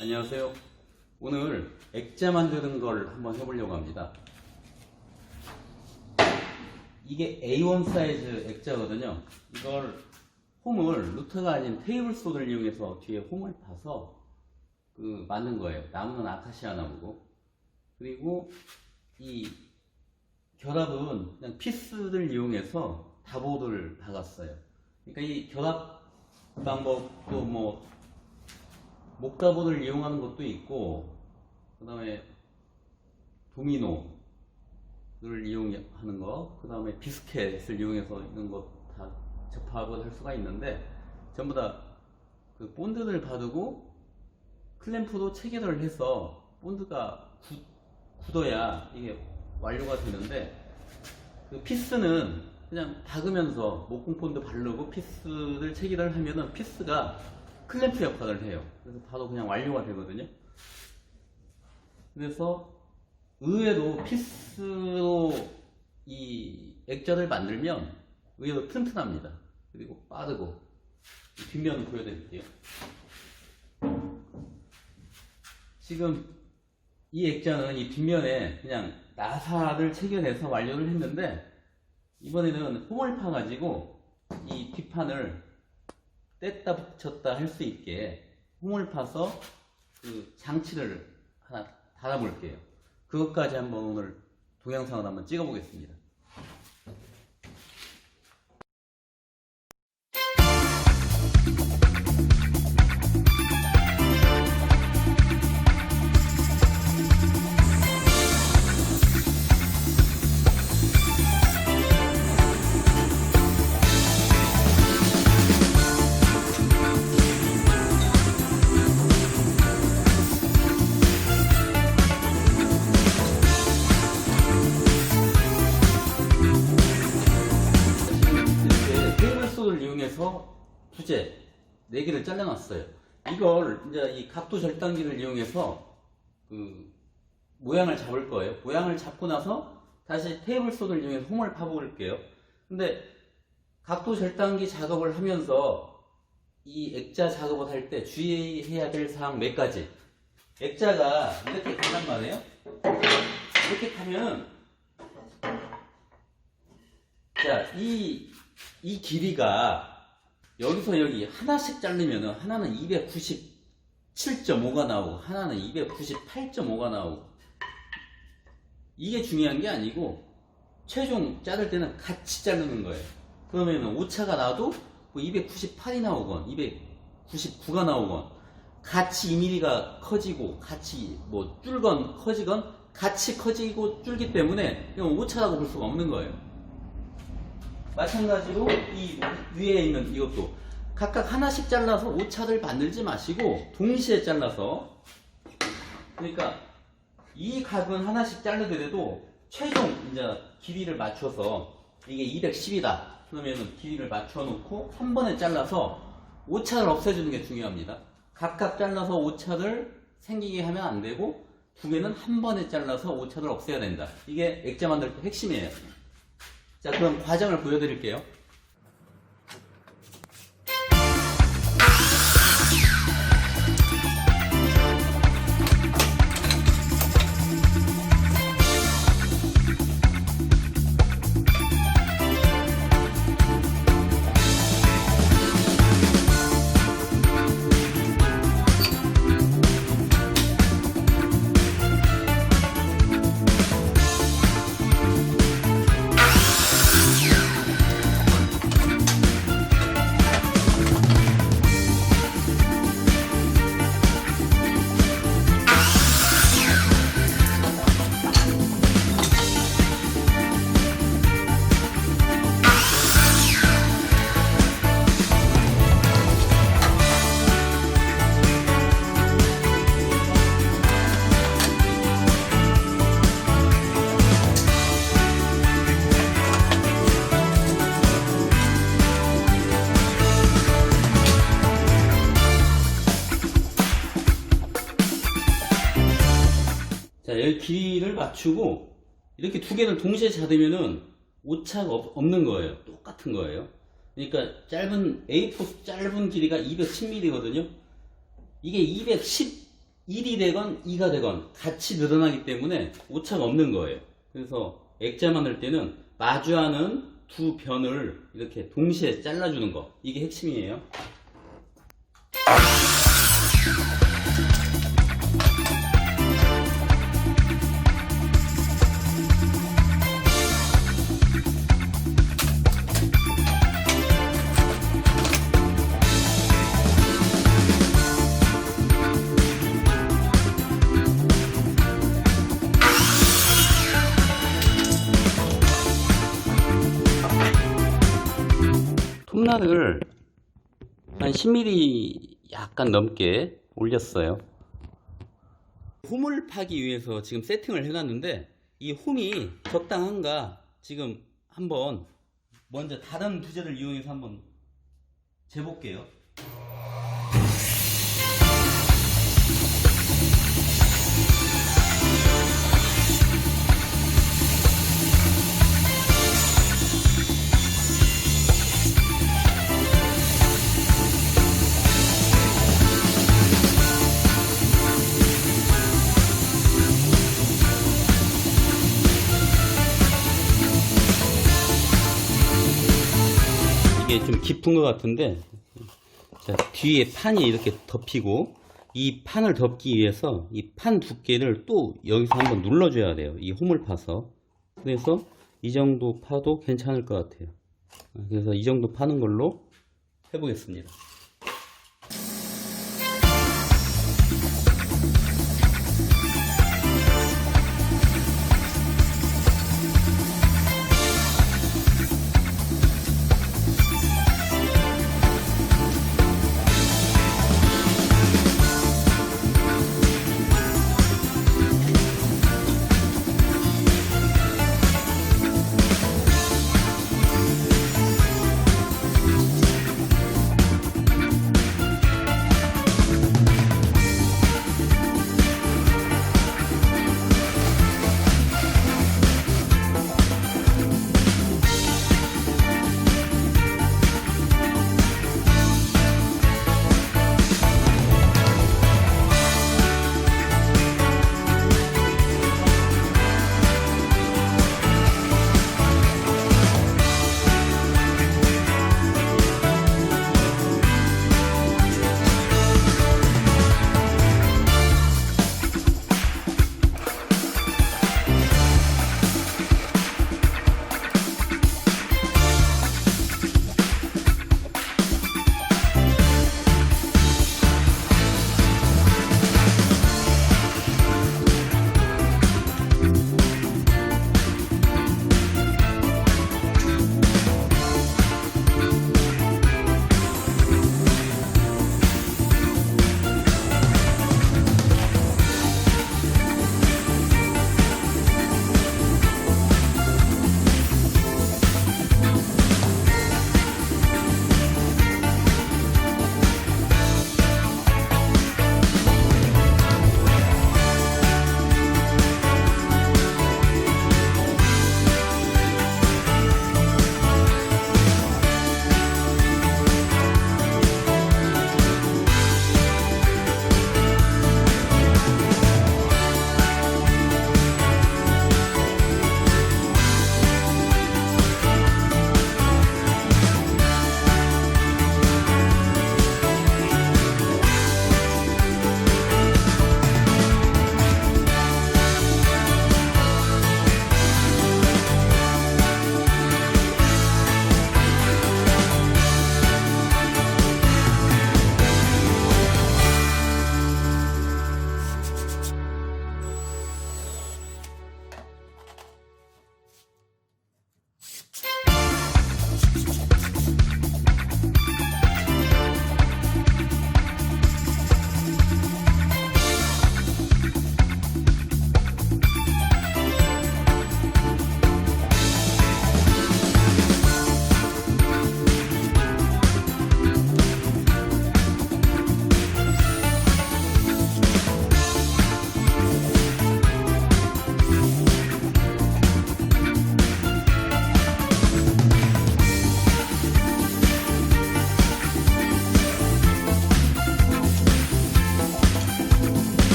안녕하세요. 오늘 액자 만드는 걸 한번 해보려고 합니다. 이게 A1 사이즈 액자거든요. 이걸 홈을 루터가 아닌 테이블 소드를 이용해서 뒤에 홈을 파서 그 만든 거예요. 나무는 아카시아 나무고 그리고 이 결합은 그냥 피스를 이용해서 다보를 박았어요. 그러니까 이 결합 방법도 뭐 목다보를 이용하는 것도 있고 그 다음에 도미노를 이용하는 거, 그 다음에 비스켓을 이용해서 이런 거다 접합을 할 수가 있는데 전부 다 그 본드를 바르고 클램프도 체결을 해서 본드가 굳, 굳어야 이게 완료가 되는데 그 피스는 그냥 박으면서 목공 본드 바르고 피스를 체결을 하면은 피스가 클램프 역할을 해요. 그래서 바로 그냥 완료가 되거든요. 그래서 의외로 피스로 이 액자를 만들면 의외로 튼튼합니다. 그리고 빠르고 뒷면 보여드릴게요. 지금 이 액자는 이 뒷면에 그냥 나사를 체결해서 완료를 했는데 이번에는 홈을 파가지고 이 뒷판을 뗐다 붙였다 할 수 있게 홈을 파서 그 장치를 하나 달아볼게요. 그것까지 한번 오늘 동영상을 한번 찍어보겠습니다. 부재 4개를 잘라놨어요. 이걸 이제 이 각도 절단기를 이용해서 그 모양을 잡을 거예요. 모양을 잡고 나서 다시 테이블 소를 이용해서 홈을 파볼게요. 근데 각도 절단기 작업을 하면서 이 액자 작업을 할 때 주의해야 될 사항 몇 가지. 액자가 이렇게 간단 말이에요. 이렇게 타면은 자, 이, 이 길이가 여기서 여기 하나씩 자르면은 하나는 297.5가 나오고 하나는 298.5가 나오고 이게 중요한 게 아니고 최종 자를 때는 같이 자르는 거예요. 그러면은 오차가 나도 뭐 298이 나오건 299가 나오건 같이 2mm가 커지고 같이 뭐 줄건 커지건 같이 커지고 줄기 때문에 이건 오차라고 볼 수가 없는 거예요. 마찬가지로 이 위에 있는 이것도 각각 하나씩 잘라서 오차를 만들지 마시고 동시에 잘라서 그러니까 이 각은 하나씩 자르더라도 최종 이제 길이를 맞춰서 이게 210이다 그러면은 길이를 맞춰 놓고 한 번에 잘라서 오차를 없애주는 게 중요합니다. 각각 잘라서 오차를 생기게 하면 안 되고 두 개는 한 번에 잘라서 오차를 없애야 된다. 이게 액자 만들 때 핵심이에요. 자, 그럼 과정을 보여드릴게요. 맞추고 이렇게 두 개를 동시에 잡으면은 오차가 없, 없는 거예요. 똑같은 거예요. 그러니까 짧은 A4 짧은 길이가 210mm거든요. 이게 210 1이 되건 2가 되건 같이 늘어나기 때문에 오차가 없는 거예요. 그래서 액자 만들 때는 마주하는 두 변을 이렇게 동시에 잘라주는 거. 이게 핵심이에요. 톱날을 한 10mm 약간 넘게 올렸어요. 홈을 파기 위해서 지금 세팅을 해놨는데 이 홈이 적당한가 지금 한번 먼저 다른 부재를 이용해서 한번 재볼게요. 좀 깊은 것 같은데 자, 뒤에 판이 이렇게 덮이고 이 판을 덮기 위해서 이 판 두께를 또 여기서 한번 눌러줘야 돼요. 이 홈을 파서 그래서 이 정도 파도 괜찮을 것 같아요. 그래서 이 정도 파는 걸로 해보겠습니다.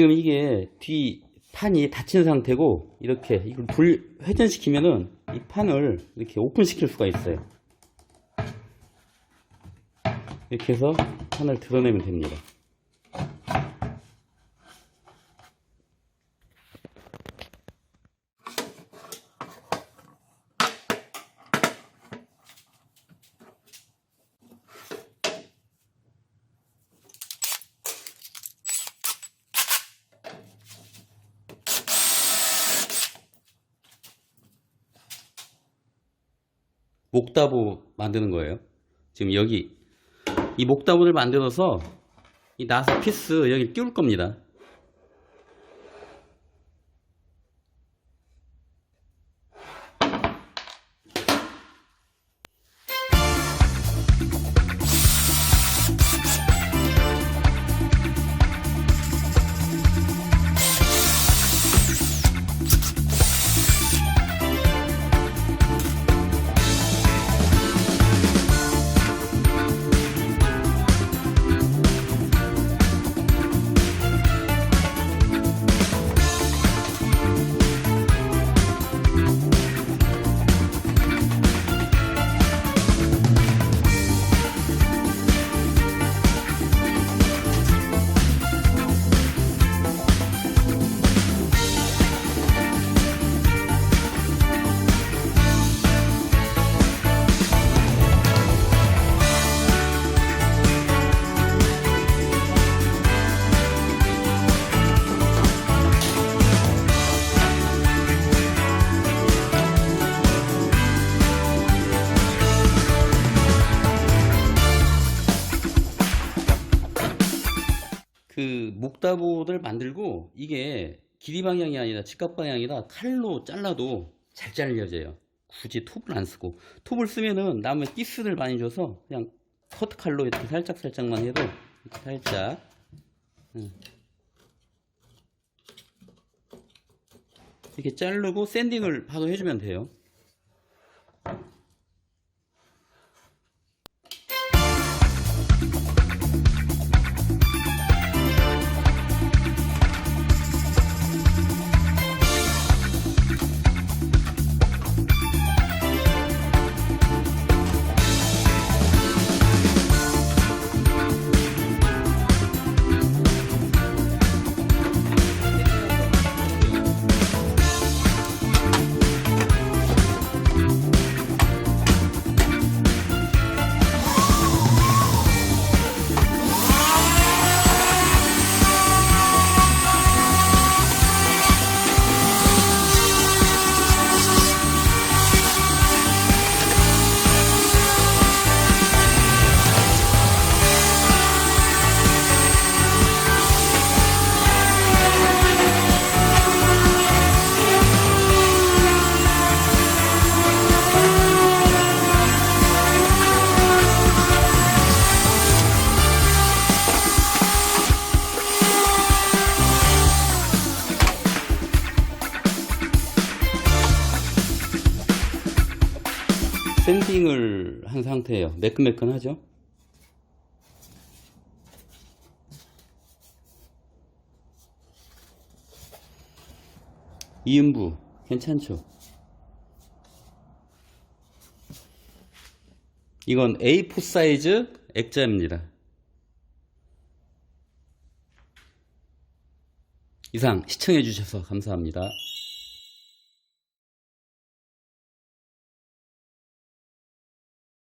지금 이게 뒤 판이 닫힌 상태고 이렇게 이걸 돌 회전시키면은 이 판을 이렇게 오픈시킬 수가 있어요. 이렇게 해서 판을 드러내면 됩니다. 목다부 만드는 거예요. 지금 여기 이 목다부를 만들어서 이 나사 피스 여기 끼울 겁니다. 그 목다부를 만들고 이게 길이 방향이 아니라 직각 방향이라 칼로 잘라도 잘 잘려져요. 굳이 톱을 안 쓰고 톱을 쓰면은 나무에 끼스를 많이 줘서 그냥 커트 칼로 이렇게 살짝 살짝만 해도 살짝 음. 이렇게 자르고 샌딩을 바로 해주면 돼요. 샌딩을 한 상태예요. 매끈매끈하죠? 이음부 괜찮죠? 이건 A4 사이즈 액자입니다. 이상 시청해 주셔서 감사합니다.